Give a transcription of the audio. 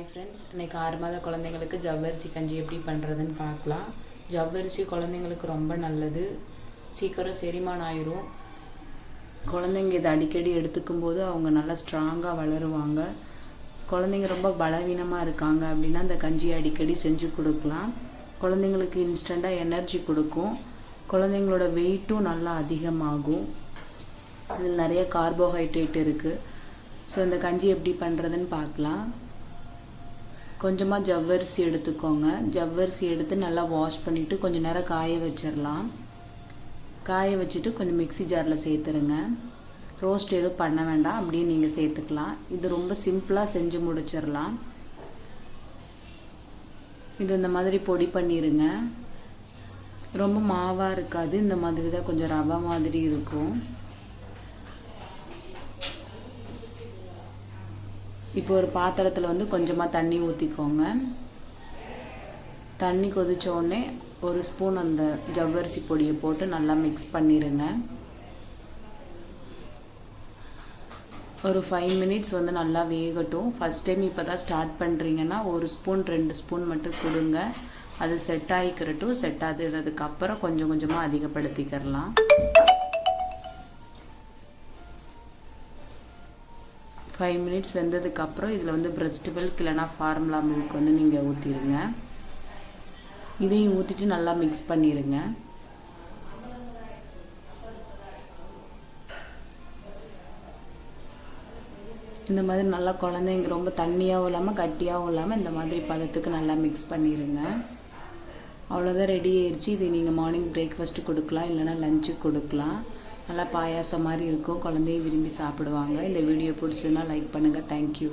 Hi friends இன்றைக்கி ஆறு மாத குழந்தைங்களுக்கு ஜவ்வரிசி கஞ்சி எப்படி பண்ணுறதுன்னு பார்க்கலாம். ஜவ்வரிசி குழந்தைங்களுக்கு ரொம்ப நல்லது. சீக்கிரம் செரிமானம் ஆயிரும். குழந்தைங்க இதை அடிக்கடி எடுத்துக்கும் போது அவங்க நல்லா ஸ்ட்ராங்காக வளருவாங்க. குழந்தைங்க ரொம்ப பலவீனமாக இருக்காங்க அப்படின்னா அந்த கஞ்சியை அடிக்கடி செஞ்சு கொடுக்கலாம். குழந்தைங்களுக்கு இன்ஸ்டண்ட்டாக எனர்ஜி கொடுக்கும். குழந்தைங்களோட வெயிட்டும் நல்லா அதிகமாகும். இதில் நிறைய கார்போஹைட்ரேட் இருக்குது ஸோ இந்த கஞ்சி எப்படி பண்ணுறதுன்னு பார்க்கலாம். கொஞ்சமாக ஜவ்வரிசி எடுத்துக்கோங்க. ஜவ்வரிசி எடுத்து நல்லா வாஷ் பண்ணிவிட்டு கொஞ்சம் நேரம் காய வச்சிடலாம் காய வச்சுட்டு கொஞ்சம் மிக்ஸி ஜாரில் சேர்த்துருங்க. ரோஸ்ட் எதுவும் பண்ண வேண்டாம். அப்படியே நீங்கள் சேர்த்துக்கலாம். இது ரொம்ப சிம்பிளாக செஞ்சு முடிச்சிடலாம் இது இந்த மாதிரி பொடி பண்ணிடுங்க ரொம்ப மாவாக இருக்காது. இந்த மாதிரி தான் கொஞ்சம் ரவை மாதிரி இருக்கும். இப்போ ஒரு பாத்திரத்தில் வந்து கொஞ்சமாக தண்ணி ஊற்றிக்கோங்க தண்ணி கொதிச்ச ஒரு ஸ்பூன் அந்த ஜவ்வரிசி பொடியை போட்டு நல்லா மிக்ஸ் பண்ணிடுங்க ஒரு ஃபைவ் மினிட்ஸ் வந்து நல்லா வேகட்டும். ஃபஸ்ட் டைம் இப்போ தான் ஸ்டார்ட் பண்ணுறீங்கன்னா ஒரு ஸ்பூன் ரெண்டு ஸ்பூன் மட்டும் கொடுங்க. அது செட் ஆகிக்கிறட்டும் செட் ஆகுதுக்கப்புறம் கொஞ்சம் கொஞ்சமாக அதிகப்படுத்திக்கிறலாம் ஃபைவ் மினிட்ஸ் வெந்ததுக்கப்புறம் இதில் வந்து பிரெஸ்ட் மில்க் இல்லைனா ஃபார்முலா மில்க் வந்து நீங்கள் ஊற்றிடுங்க இதையும் ஊற்றிட்டு நல்லா மிக்ஸ் பண்ணிடுங்க இந்த மாதிரி நல்லா குழந்தைங்க ரொம்ப தண்ணியாகவும் இல்லாமல் கட்டியாகவும் இல்லாமல் இந்த மாதிரி பதத்துக்கு நல்லா மிக்ஸ் பண்ணிடுங்க அவ்வளோதான் ரெடி ஆயிடுச்சு இது நீங்கள் மார்னிங் பிரேக்ஃபாஸ்ட்டு கொடுக்கலாம் இல்லைனா லஞ்சுக்கு கொடுக்கலாம். நல்லா பாயாசம் மாதிரி இருக்கும். குழந்தையும் விரும்பி சாப்பிடுவாங்க. இந்த வீடியோ பிடிச்சதுன்னா லைக் பண்ணுங்கள் தேங்க்யூ